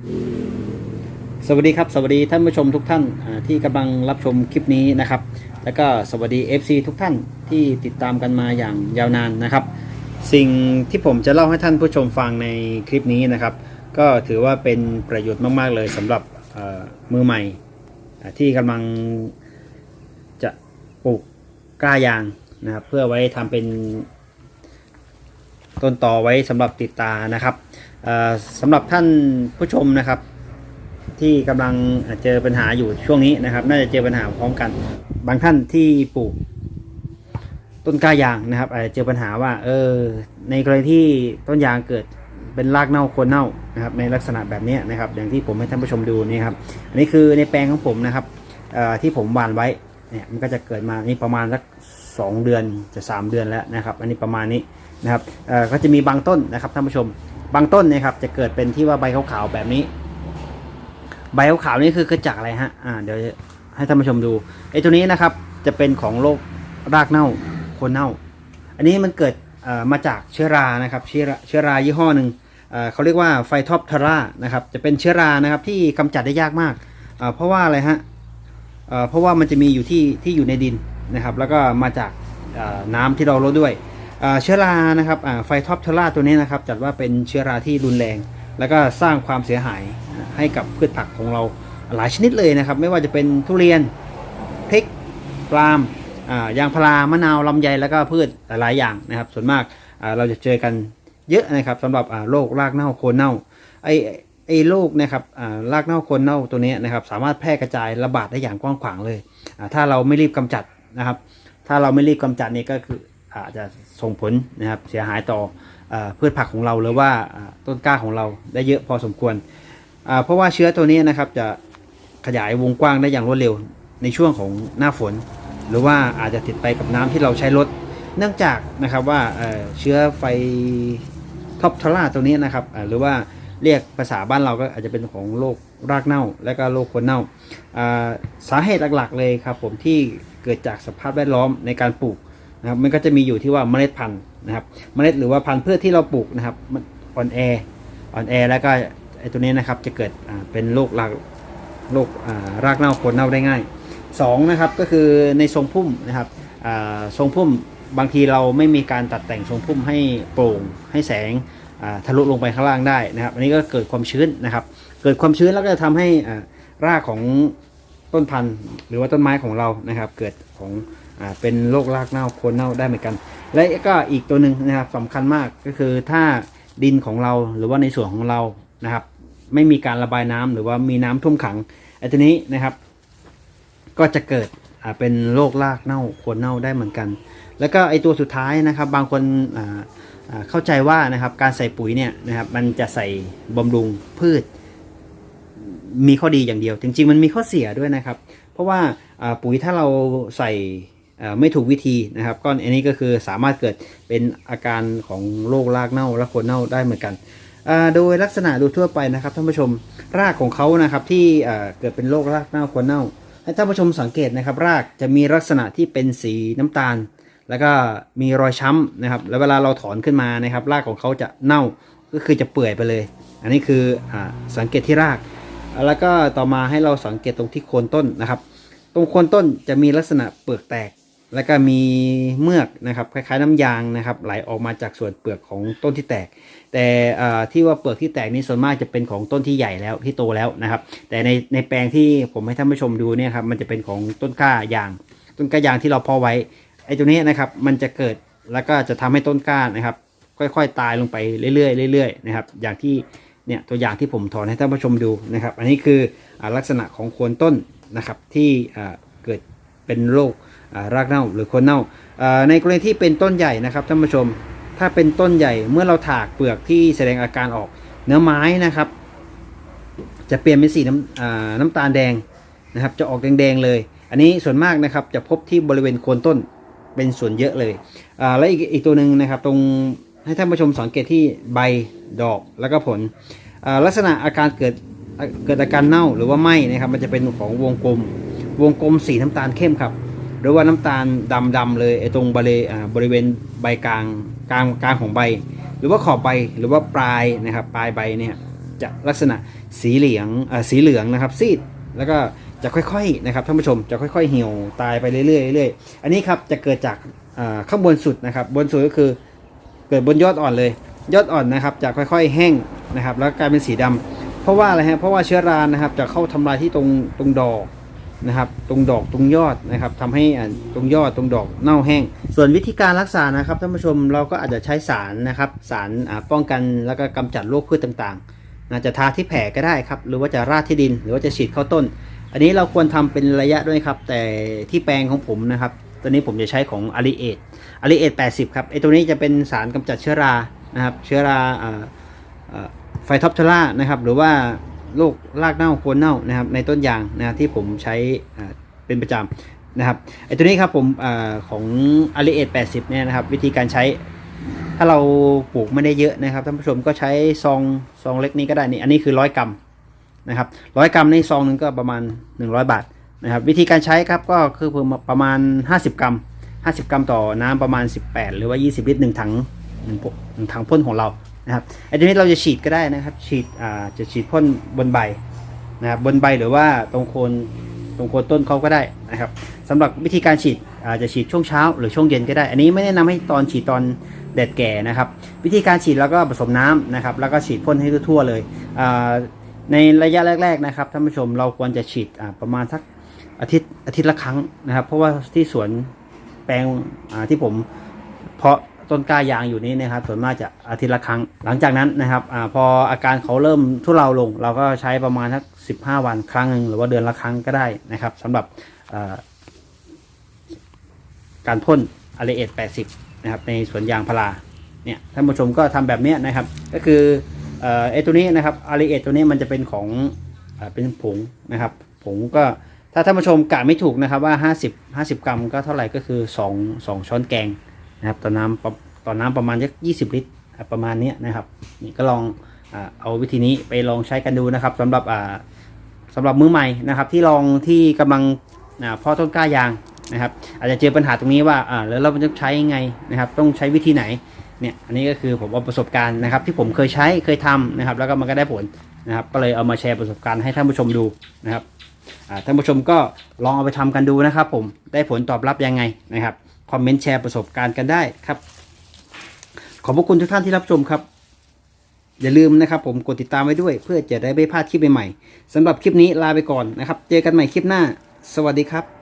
สวัสดีครับ สวัสดีท่านผู้ชมทุกท่านที่กำลังรับชมคลิปนี้นะครับ แล้วก็สวัสดี FC ทุกท่านที่ติดตามกันมาอย่างยาวนานนะครับ สิ่งที่ผมจะเล่าให้ท่านผู้ชมฟังในคลิปนี้นะครับ ก็ถือว่าเป็นประโยชน์มาก ๆ เลยสำหรับมือใหม่ที่กำลังจะปลูกกล้ายางนะครับ เพื่อไว้ทำเป็น ต้นต่อไว้สำหรับติดตานะครับสำหรับท่านผู้ชมนะครับ ที่กำลังเจอปัญหาอยู่ช่วงนี้นะครับ น่าจะเจอปัญหาพร้อมกัน บางท่านที่ปลูกต้นกล้ายางนะครับอาจจะเจอปัญหาว่าเออในกรณีที่ต้นยางเกิดเป็นรากเน่าโคนเน่านะครับในลักษณะแบบนี้นะครับ อย่างที่ผมให้ท่านผู้ชมดูนี่ครับอันนี้คือในแปลงของผมนะครับที่ผมหว่านไว้เนี่ยมันก็จะเกิดมานี่ประมาณสักสองเดือนจะสามเดือนแล้วนะครับ อันนี้ประมาณนี้ นะครับก็จะมีบางต้นนะครับท่านผู้ชม บางต้นนะครับจะเกิดเป็นที่ว่าใบขาวๆแบบนี้ ใบขาวๆนี่คือเกิดจากอะไรฮะอ่าเดี๋ยวให้ท่านผู้ชมดูไอ้ตัวนี้นะครับจะเป็นของโรครากเน่าโคนเน่า อันนี้มันเกิดมาจากเชื้อรานะครับเชื้อราเชื้อรายี่ห้อหนึ่งเขาเรียกว่าไฟท็อปทาร่านะครับจะเป็นเชื้อรานะครับที่กำจัดได้ยากมาก เพราะว่าอะไรฮะเพราะว่ามันจะมีอยู่ที่ที่อยู่ในดินนะครับ แล้วก็มาจากน้ำที่เราลดด้วย เชื้อรานะครับไฟท็อปทาร่าตัวนี้นะครับจัดว่าเป็นเชื้อราที่รุนแรง แล้วก็สร้างความเสียหายให้กับพืชผักของเราหลายชนิดเลยนะครับ ไม่ว่าจะเป็นทุเรียนพริกปล์มยางพารามะนาวลำไยแล้วก็พืชหลายอย่างนะครับ ส่วนมากเราจะเจอกันเยอะนะครับสำหรับโรครากเน่าโคนเน่าไอไอโรคนะครับรากเน่าโคนเน่าตัวนี้นะครับสามารถแพร่กระจายระบาดได้อย่างกว้างขวางเลย ถ้าเราไม่รีบกำจัดนะครับ ถ้าเราไม่รีบกำจัดนี่ก็คือ อาจจะส่งผลนะครับเสียหายต่ออพืชผักของเราหรือว่าต้นกล้าของเราได้เยอะพอสมควร เพราะว่าเชื้อตัวนี้นะครับจะขยายวงกว้างได้อย่างรวดเร็วในช่วงของหน้าฝน หรือว่าอาจจะติดไปกับน้ำที่เราใช้ลดเนื่องจากนะครับว่าเชื้อไฟท็อปทาร่าตัวนี้นะครับหรือว่าเรียกภาษาบ้านเราก็อาจจะเป็นของโรครากเน่า และก็โรคคนเน่า สาเหตุหลักๆเลยครับผมที่เกิดจากสภาพแวดล้อมในการปลูก นะครับมันก็จะมีอยู่ที่ว่าเมล็ดพันธุ์นะครับ เมล็ดหรือว่าพันธุ์พืชที่เราปลูกนะครับมันอ่อนแออ่อนแอแล้วก็ไอตัวนี้นะครับจะเกิดเป็นโรครากโรครากเน่าโคนเน่าได้ง่ายสองนะครับก็คือในทรงพุ่มนะครับทรงพุ่มบางทีเราไม่มีการตัดแต่งทรงพุ่มให้โปร่งให้แสงทะลุลงไปข้างล่างได้นะครับ อันนี้ก็เกิดความชื้นนะครับ เกิดความชื้นแล้วก็จะทำให้รากของต้นพันธุ์หรือว่าต้นไม้ของเรานะครับ เกิดของ อ่าเป็นโรครากเน่าโคนเน่าได้เหมือนกัน และก็อีกตัวหนึ่งนะครับสำคัญมากก็คือถ้าดินของเราหรือว่าในส่วนของเรานะครับ ไม่มีการระบายน้ำหรือว่ามีน้ำท่วมขังไอ้ตัวนี้นะครับ ก็จะเกิดอ่าเป็นโรครากเน่าโคนเน่าได้เหมือนกัน แล้วก็ไอตัวสุดท้ายนะครับ บางคนอ่าเข้าใจว่านะครับการใส่ปุ๋ยเนี่ยนะครับมันจะใส่บำรุงพืช มีข้อดีอย่างเดียว จริง ๆ มันมีข้อเสียด้วยนะครับ เพราะว่าปุ๋ยถ้าเราใส่ ไม่ถูกวิธีนะครับก็อันนี้ก็คือสามารถเกิดเป็นอาการของโรครากเน่าและโคนเน่าได้เหมือนกันโดยลักษณะโดยทั่วไปนะครับท่านผู้ชมรากของเขานะครับที่เกิดเป็นโรครากเน่าโคนเน่าให้ท่านผู้ชมสังเกตนะครับ รากจะมีลักษณะที่เป็นสีน้ำตาล แล้วก็มีรอยช้ำนะครับ แล้วเวลาเราถอนขึ้นมานะครับ รากของเขาจะเน่าก็คือจะเปื่อยไปเลย อันนี้คืออสังเกตที่ราก แล้วก็ต่อมาให้เราสังเกตตรงที่โคนต้นนะครับ ตรงโคนต้นจะมีลักษณะเปลือกแตก แล้วก็มีเมือกนะครับคล้ายๆน้ำยางนะครับ ไหลออกมาจากส่วนเปลือกของต้นที่แตก แต่ที่ว่าเปลือกที่แตกนี่ส่วนมากจะเป็นของต้นที่ใหญ่แล้วที่โตแล้วนะครับ แต่ในในแปลงที่ผมให้ท่านผู้ชมดูเนี่ยครับมันจะเป็นของต้นกล้ายาง ต้นกล้ายางที่เราเพาะไว้ไอ้ตัวนี้นะครับมันจะเกิดแล้วก็จะทำให้ต้นกล้านะครับ ค่อยๆตายลงไปเรื่อยๆเรื่อยๆนะครับ อย่างที่เนี่ยตัวอย่างที่ผมถอนให้ท่านผู้ชมดูนะครับ อันนี้คืออลักษณะของโคนต้นนะครับที่เกิดเป็นโรค รากเน่าหรือคนเน่าในกรณีที่เป็นต้นใหญ่นะครับท่านผู้ชม ถ้าเป็นต้นใหญ่เมื่อเราถากเปลือกที่แสดงอาการออกเนื้อไม้นะครับ จะเปลี่ยนเป็นสีน้ำน้ำตาลแดงนะครับ จะออกแดงๆเลย อันนี้ส่วนมากนะครับจะพบที่บริเวณโคนต้นเป็นส่วนเยอะเลยและอีกอีกตัวหนึ่งนะครับ ตรงให้ท่านผู้ชมสังเกตที่ใบดอกแล้วก็ผลลักษณะอาการเกิดเกิดอาการเน่าหรือว่าไหมนะครับ มันจะเป็นของวงกลม วงกลมสีน้ำตาลเข้มครับ หรือว่าน้ำตาลดำดำๆเลยไอ้ตรงบริบริเวณใบกลางกลางกลางของใบ หรือว่าขอบใบหรือว่าปลายนะครับปลายใบเนี่ยจะลักษณะสีเหลืองอสีเหลืองนะครับซีดแล้วก็จะค่อยๆนะครับท่านผู้ชมจะค่อยๆเหี่ยวตายไปเรื่อยๆเรื่อยๆอันนี้ครับจะเกิดจากข้างบนสุดนะครับ บนสุดก็คือเกิดบนยอดอ่อนเลย ยอดอ่อนนะครับจะค่อยๆแห้งนะครับ แล้วกลายเป็นสีดำเพราะว่าอะไรฮะเพราะว่าเชื้อรานะครับจะเข้าทำลายที่ตรงตรงดอก นะครับ ตรงดอกตรงยอดนะครับทำให้ตรงยอดตรงดอกเน่าแห้ง ส่วนวิธีการรักษานะครับท่านผู้ชมเราก็อาจจะใช้สารนะครับสารป้องกันแล้วก็กำจัดโรคพืชต่างๆนะจะทาที่แผลก็ได้ครับ หรือว่าจะราดที่ดิน หรือว่าจะฉีดเข้าต้น อันนี้เราควรทำเป็นระยะด้วยครับ แต่ที่แปลงของผมนะครับตัวนี้ผมจะใช้ของอาริเอทอาริเอท80ครับไอตัวนี้จะเป็นสารกำจัดเชื้อรานะครับ เชื้อราอ่าอ่าไฟท็อปเทล่านะครับ หรือว่า โรครากเน่าโคนเน่านะครับในต้นยางนะที่ผมใช้เป็นประจำนะครับไอตัวนี้ครับผมอของอาริเอท80เนี่ยนะครับวิธีการใช้ถ้าเราปลูกไม่ได้เยอะนะครับท่านผู้ชมก็ใช้ซองซองเล็กนี้ก็ได้นี่อันนี้คือร้อยกรัมนะครับร้อยกรัมในซองหนึ่งก็ประมาณ 100 บาทนะครับวิธีการใช้ครับก็คือประมาณ 50 กรัม 50 กรัมต่อน้ำประมาณ 18 หรือว่า 20 ลิตรหนึ่งถังหนึ่งถังพ่นของเรา นะครับไอ้ตัวนี้เราจะฉีดก็ได้นะครับ ฉีดอ่าจะฉีดพ่นบนใบนะครับบนใบหรือว่าตรงโคนตรงโคนต้นเขาก็ได้นะครับสำหรับวิธีการฉีดอาจจะฉีดช่วงเช้าหรือช่วงเย็นก็ได้ อันนี้ไม่แนะนำให้ตอนฉีดตอนแดดแก่นะครับ วิธีการฉีดแล้วก็ผสมน้ำนะครับ แล้วก็ฉีดพ่นให้ทั่วๆเลยในระยะแรก ๆนะครับท่านผู้ชมเราควรจะฉีดประมาณสักอาทิตย์อาทิตย์ละครั้งนะครับ เพราะว่าที่สวนแปลงที่ผมเพาะ ต้นกล้ายางอยู่นี้นะครับส่วนมากจะอาทิตย์ละครั้ง หลังจากนั้นนะครับอพออาการเขาเริ่มทุเลาลง เราก็ใช้ประมาณสักสิบห้าวันครั้งหนึ่งหรือว่าเดือนละครั้งก็ได้นะครับสำหรับการพ่นอาริเอท80 นะครับในสวนยางพาราเนี่ยท่านผู้ชมก็ทำแบบนี้นะครับ ก็คือเอ่อไอตัวนี้นะครับอาริเอทตัวนี้มันจะเป็นของอเป็นผงนะครับผงก็ถ้าท่านผู้ชมกะไม่ถูกนะครับว่า 50 50 กรัมก็เท่าไหร่ก็คือ 2 2 ช้อนแกง นะครับต่อน้ำต่อน้ำประมาณสัก20ลิตรประมาณนี้นะครับ นี่ก็ลองเอาวิธีนี้ไปลองใช้กันดูนะครับสำหรับอ่าสำหรับมือใหม่นะครับ ที่ลองที่กำลังอ่าเพาะต้นกล้ายางนะครับ อาจจะเจอปัญหาตรงนี้ว่าแล้วเราจะใช้ยังไงนะครับ ต้องใช้วิธีไหนเนี่ยอันนี้ก็คือผมเอาประสบการณ์นะครับที่ผมเคยใช้เคยทำนะครับ แล้วก็มันก็ได้ผลนะครับ ก็เลยเอามาแชร์ประสบการณ์ให้ท่านผู้ชมดูนะครับท่านผู้ชมก็ลองเอาไปทำกันดูนะครับ ผมได้ผลตอบรับยังไงนะครับ คอมเมนต์แชร์ประสบการณ์กันได้ครับ ขอบพระคุณทุกท่านที่รับชมครับ อย่าลืมนะครับ ผมกดติดตามไว้ด้วย เพื่อจะได้ไม่พลาดคลิปใหม่ๆสำหรับคลิปนี้ลาไปก่อนนะครับ เจอกันใหม่คลิปหน้า สวัสดีครับ